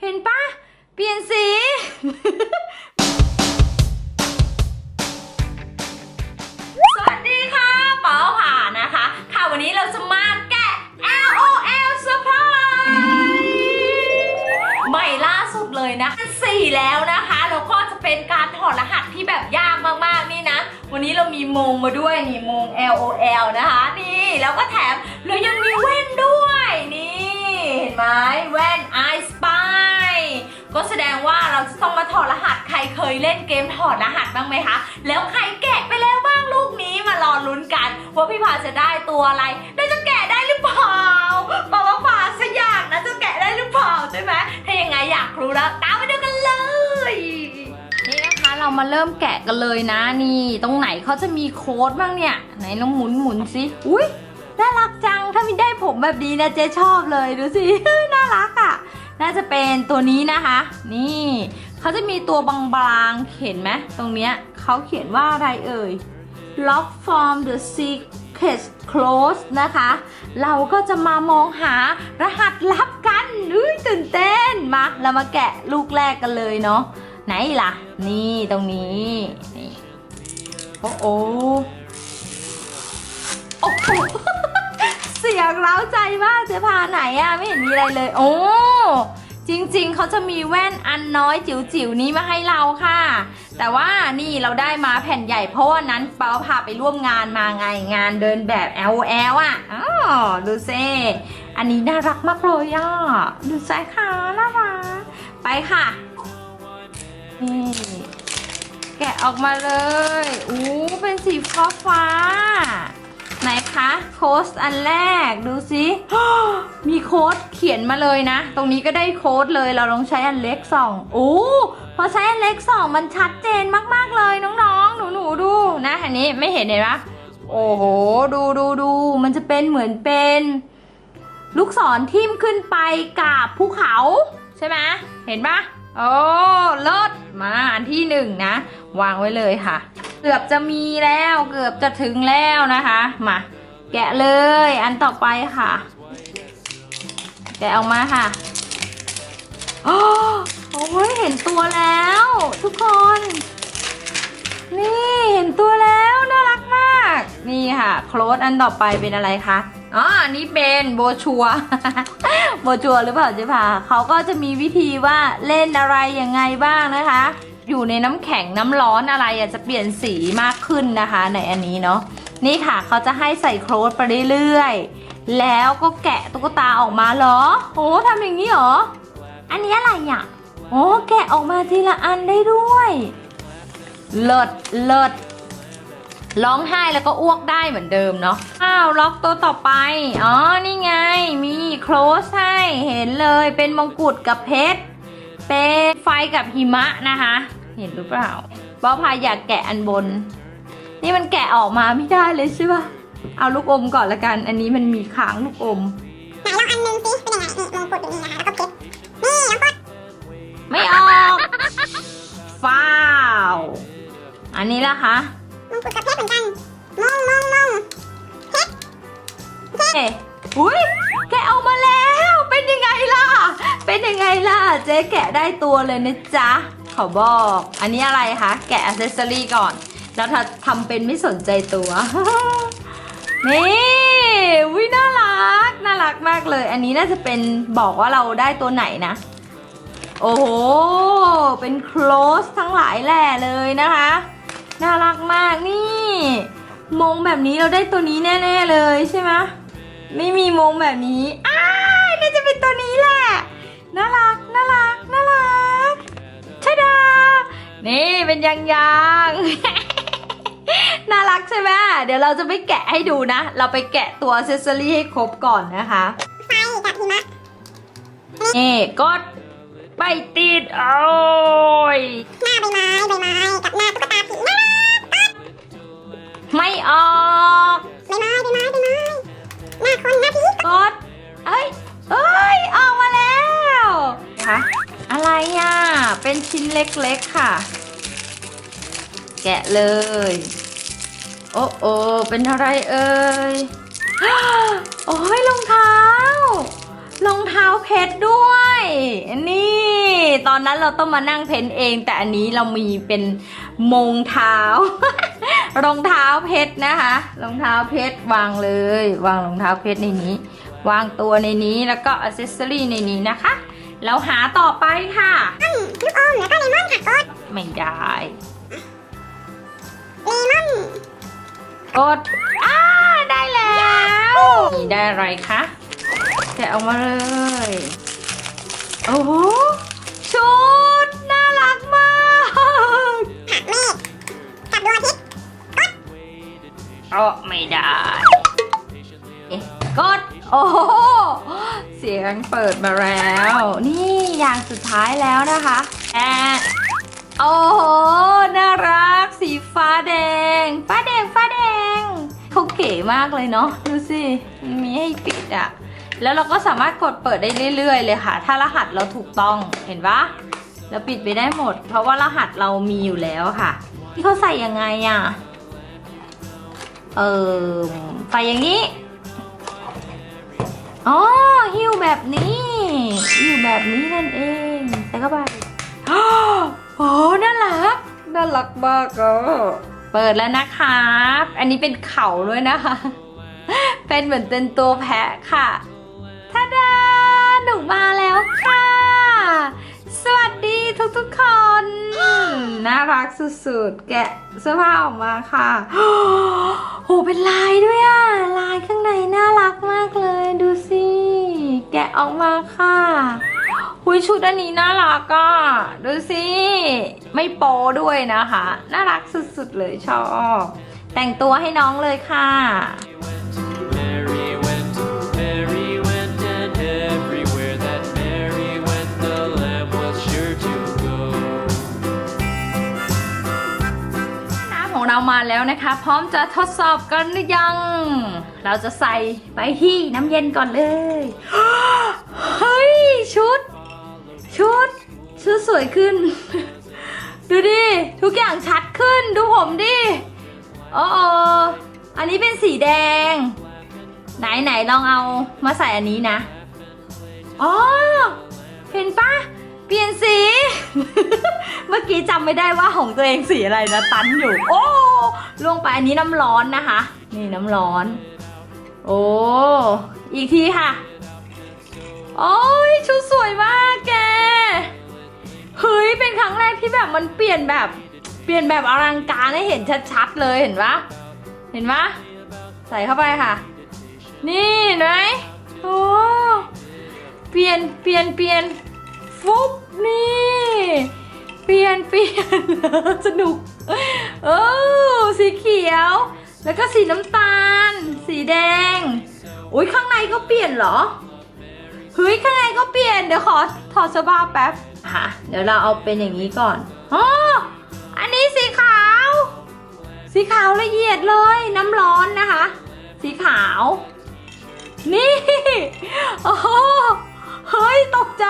เห็นปะเปลี่ยนสี สวัสดีค่ะป๋อผ่านะคะ ค่ะวันนี้เราจะมาแกะ LOL Surprise ใหม่ล่าสุดเลยนะสี่แล้วนะคะแล้วก็จะเป็นการถอดรหัสที่แบบยากมากๆนี่นะ วันนี้เรามีมงมาด้วยนี่มง LOL นะคะนี่แล้วก็แถมเรายังมีแว่นด้วยนี่เห็นไหมแว่น I Spy ก็แสดงว่าเราจะต้องมาถอดรหัสใครเคยเล่นเกมถอดรหัสบ้างไหมคะ แล้วใครแกะไปแล้วบ้างลูกนี้มารอลุ้นกัน ว่าพี่พาจะได้ตัวอะไรแล้จะแกะได้หรือเปล่าบอกว่าพาสยากนะจะแกะได้หรือเปล่าใช่ไหมถ้ายังไงอยากรู้แล้วตามไปดูกันเลยนี่นะคะเรามาเริ่มแกะกันเลยนะนี่ตรงไหนเขาจะมีโค้ดบ้างเนี่ยไหนลองหมุนหมุนสิอุ้ยน่ารักจังถ้ามีได้ผมแบบนี้นะเจ๊ชอบเลยดูสิ เป็นตัวนี้นะคะ นี่เขาจะมีตัวบางๆ เห็นไหมตรงเนี้ยเขาเขียนว่าอะไรเอ่ย lock from the secret close นะคะ เราก็จะมามองหารหัสลับกันอุ้ยตื่นเต้นมาเรามาแกะลูกแรกกันเลยเนาะไหนล่ะ นี่ตรงนี้นี่โอ้โอโอ้โหเสียงเร้าใจมากเจะพาไหนอะไม่เห็นมีอะไรเลย โอ้ จริงๆ เขาจะมีแว่นอันน้อยจิ๋วๆ นี้มาให้เราค่ะ แต่ว่านี่เราได้มาแผ่นใหญ่เพราะว่านั้นเปาพาไปร่วมงานมาไงงานเดินแบบ L L อะอ๋อดูเซอันนี้น่ารักมากเลยอะ ดูใจค่ะน่ารักไปค่ะ นี่ แกะออกมาเลย อู้เป็นสีฟ้าฟ้า คะ โค้ดอันแรกดูสิมีโค้ดเขียนมาเลยนะ ตรงนี้ก็ได้โค้ดเลยเราลองใช้อันเล็กสองโอ้พอใช้อันเล็กสองมันชัดเจนมากๆเลยน้องๆ หนูๆดูนะอันนี้ไม่เห็นเห็นปะโอ้โหดูดูดูมันจะเป็นเหมือนเป็น ลูกศรทิ่มขึ้นไปกับภูเขา ใช่ไหมเห็นปะโอ้เลิศมาอันที่หนึ่งนะ วางไว้เลยค่ะ เกือบจะมีแล้วเกือบจะถึงแล้วนะคะ มา แกะเลยอันต่อไปค่ะ แกะออกมาค่ะโอ้โอ้ยเห็นตัวแล้ว ทุกคน นี่เห็นตัวแล้วน่ารักมาก นี่ค่ะ โคลดอันต่อไปเป็นอะไรคะอ๋ออันนี้เป็นโบชัว โบชัวหรือเปล่าเจ๊พาเขาก็จะมีวิธีว่าเล่นอะไรยังไงบ้างนะคะ อยู่ในน้ำแข็งน้ำร้อนอะไรอะจะเปลี่ยนสีมากขึ้นนะคะ ในอันนี้เนาะ นี่ค่ะเขาจะให้ใส่โคลดไปเรื่อยๆ แล้วก็แกะตุ๊กตาออกมาเหรอ โอ้ทำอย่างนี้เหรอ อันนี้อะไรอะ โอ้แกะออกมาทีละอันได้ด้วย เลิศเลิศร้องไห้แล้วก็อ้วกได้เหมือนเดิมเนาะ อ้าวล็อกตัวต่อไป อ๋อ นี่ไง มีโคลสให้เห็นเลย เป็นมงกุฎกับเพชร เป็นไฟกับหิมะนะคะ เห็นหรือเปล่าป้าพายอยากแกะอันบน นี่มันแกะออกมาไม่ได้เลยใช่ปะเอาลูกอมก่อนละกัน อันนี้มันมีค้างลูกอมไหนลองอันหนึงสิเป็นยังไงนี่มงกุฎอยู่นี่นะคะแล้วก็เพชรนี่น้องกดไม่ออกฟ้าวอันนี้ละคะมงกุฎกับเพชรเหมือนกันมงมงมงเอ๊ะอุ้ยแกะออกมาแล้ว เป็นยังไงล่ะ เป็นยังไงล่ะ เจ๊แกะได้ตัวเลยนะจ๊ะขอบอก อันนี้อะไรคะ แกะอ c เซสซอรี่ก่อน แล้วถ้าทำเป็นไม่สนใจตัว นี่วิน่ารัก น่ารักมากเลย อันนี้น่าจะเป็นบอกว่าเราได้ตัวไหนนะ โอ้โห เป็นโคลสทั้งหลายแหล่เลยนะคะ น่ารักมากนี่ มงแบบนี้เราได้ตัวนี้แน่ ๆ เลยใช่ไหมไม่มีมงแบบนี้อ้าน่าจะเป็นตัวนี้แหละ น่ารัก น่ารัก น่ารักชดา นี่เป็นยางยาง น่ารักใช่ไหมเดี๋ยวเราจะไม่แกะให้ดูนะ เราไปแกะตัวเซสซอรี่ให้ครบก่อนนะคะไฟกับหิมะนี่กดไปติดโอ้ยหน้าใบไม้ใบไม้กับหน้าตุ๊กตาผีน่ารักไม่ออกใบไม้ใบไม้ใบไม้หน้าคนหน้าผีกดเอ้ยเอ้ยออกมาแล้วคะอะไรอะเป็นชิ้นเล็กๆค่ะ แกะเลย โอ้โอเป็นอะไรเอ่ย โอ้ยรองเท้ารองเท้าเพชรด้วย นี่อนนั้นเราต้องมานั่งเพ้นเอง แต่อันนี้เรามีเป็นมงเท้ารองเท้าเพชรนะคะรองเท้าเพชรวางเลย วางรองเท้าเพชรในนี้ วางตัวในนี้แล้วก็อ c เซสซอรี่ในนี้นะคะแล้วหาต่อไปค่ะลูกอมแล้วก็เลมอนค่ะกดไม่ได้เลมอน กดอ้าได้แล้วนี่ได้อะไรคะแกะออกมาเลย โอ้โหชุดน่ารักมากค่ะเมฆกับดวงอาทิตย์โอ้ไม่ได้เอ๊ะกด โอ้โหเสียงเปิดมาแล้ว นี่อย่างสุดท้ายแล้วนะคะแอะโอ้โห น่ารัก สีฟ้าแดง ฟ้าแดง ฟ้าแดง เก๋มากเลยเนาะดูสิมีให้ปิดอะแล้วเราก็สามารถกดเปิดได้เรื่อย ๆ เลยค่ะ ถ้ารหัสเราถูกต้องเห็นปะเราปิดไปได้หมด เพราะว่ารหัสเรามีอยู่แล้วค่ะที่เขาใส่ยังไงอะเออใส่อย่างนี้อ๋อหิ้วแบบนี้หิ้วแบบนี้นั่นเองใส่เข้าไปโอ้น่ารักน่ารักมากอะ เปิดแล้วนะครับอันนี้เป็นเข่าด้วยนะคะ เป็นเหมือนเป็นตัวแพะค่ะท่าดาหนูมาแล้วค่ะ สวัสดีทุกๆคน น่ารักสุดๆ แกะเสื้อผ้าออกมาค่ะโหเป็นลายด้วยอะลายข้างในน่ารักมากเลย ดูสิ แกะออกมาค่ะ หุยชุดอันนี้น่ารักอะดูสิ ไม่โปด้วยนะคะ น่ารักสุดๆเลยชอบ แต่งตัวให้น้องเลยค่ะน้ำของเรามาแล้วนะคะ พร้อมจะทดสอบกันหรือยัง เราจะใส่ไปที่น้ำเย็นก่อนเลย สวยขึ้น ดูดิ ทุกอย่างชัดขึ้น ดูผมดิโอ้โออันนี้เป็นสีแดง ไหนไหนลองเอามาใส่อันนี้นะ อ๋อ เห็นปะเปลี่ยนสี เมื่อกี้จำไม่ได้ว่าของตัวเองสีอะไรนะ ตันอยู่ โอ้ลงไปอันนี้น้ำร้อนนะคะ นี่น้ำร้อน โอ้ อีกทีค่ะ โอ้ยชุดสวยมากแก เฮ้ย เป็นครั้งแรกที่แบบมันเปลี่ยนแบบเปลี่ยนแบบอลังการให้เห็นชัดๆเลยเห็นปะเห็นปะใส่เข้าไปค่ะ นี่เห็นไหมโอ้เปลี่ยนเปลี่ยนเปลี่ยนฟุบนี่เปลี่ยนเปลี่ยนสนุกเออสีเขียว แล้วก็สีน้ำตาล สีแดงอุ้ยข้างในก็เปลี่ยนเหรอเฮ้ยข้างในก็เปลี่ยน ดี๋ยวขอถอดเสื้อผ้าแป๊บค่ะเดี๋ยวเราเอาเป็นอย่างนี้ก่อนอ๋ออันนี้สีขาว สีขาวละเอียดเลยน้ำร้อนนะคะ สีขาว นี่โอ้เฮ้ยตกใจ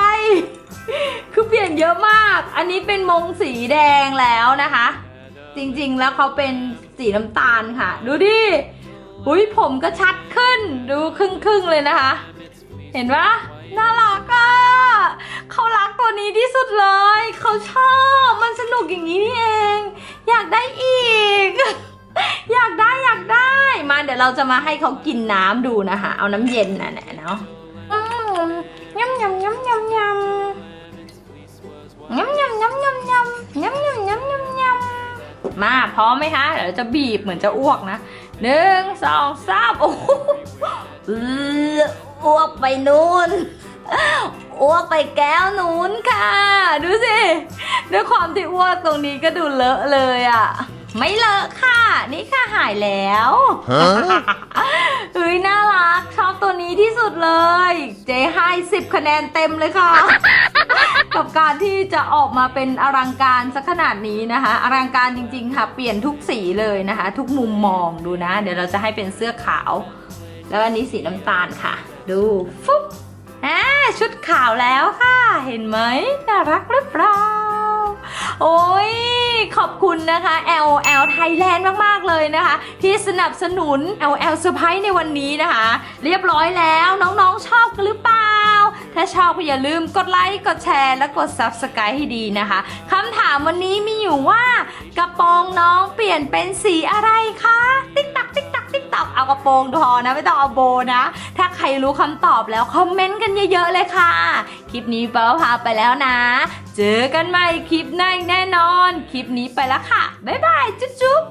คือเปลี่ยนเยอะมาก อันนี้เป็นมงสีแดงแล้วนะคะ จริงๆแล้วเขาเป็นสีน้ำตาลค่ะ ดูดิอุ้ยผมก็ชัดขึ้น ดูครึ่งๆเลยนะคะ เห็นปะน่ารักอะ เขารักตัวนี้ที่สุดเลย เขาชอบ มันสนุกอย่างนี้นี่เอง อยากได้อีก อยากได้อยากได้ มาเดี๋ยวเราจะมาให้เขากินน้ำดูนะคะ เอาน้ำเย็นน่ะนะเนาะอืมยำยำยำยำยำยำยำยำยำยำยำยำยำยำยำมาพร้อมไหมคะ เดี๋ยวจะบีบเหมือนจะอ้วกนะหนึ่งสองสามโอ้โหเอออ้วกไปนู้น อ้วกไปแก้วนู้นค่ะ ดูสิ ด้วยความที่อ้วกตรงนี้ก็ดูเลอะเลยอะ่ะ ไม่เลอะค่ะ นี่ค่ะหายแล้วเฮ้ยน่ารัก ชอบตัวนี้ที่สุดเลย เจให้สิบคะแนนเต็มเลยค่ะ กับการที่จะออกมาเป็นอลังการสักขนาดนี้นะคะ อลังการจริง ๆ ค่ะ เปลี่ยนทุกสีเลยนะคะ ทุกมุมมองดูนะ เดี๋ยวเราจะให้เป็นเสื้อขาว แล้วอันนี้สีน้ำตาลค่ะ ดูฟุ๊บอ่า ชุดขาวแล้วค่ะ เห็นไหมน่ารักหรือเปล่า โอ้ยขอบคุณนะคะ LL Thailand มาก ๆ เลยนะคะ ที่สนับสนุน LL Surprise ในวันนี้นะคะ เรียบร้อยแล้วน้องๆชอบกันหรือเปล่า ถ้าชอบก็อย่าลืมกดไลค์ กดแชร์ และกด Subscribe ให้ดีนะคะคำถามวันนี้มีอยู่ว่ากระโปรงน้องเปลี่ยนเป็นสีอะไรคะติ๊ก ตักติ๊กตักติ๊กตักเอากระโปรงพอนะ ไม่ต้องเอาโบนะ ถ้าใครรู้คำตอบแล้วคอมเมนต์กันเยอะๆเลยค่ะ คลิปนี้เปาพาไปแล้วนะ เจอกันใหม่คลิปหน้าแน่นอน คลิปนี้ไปแล้วค่ะ บ๊ายบาย จุ๊บ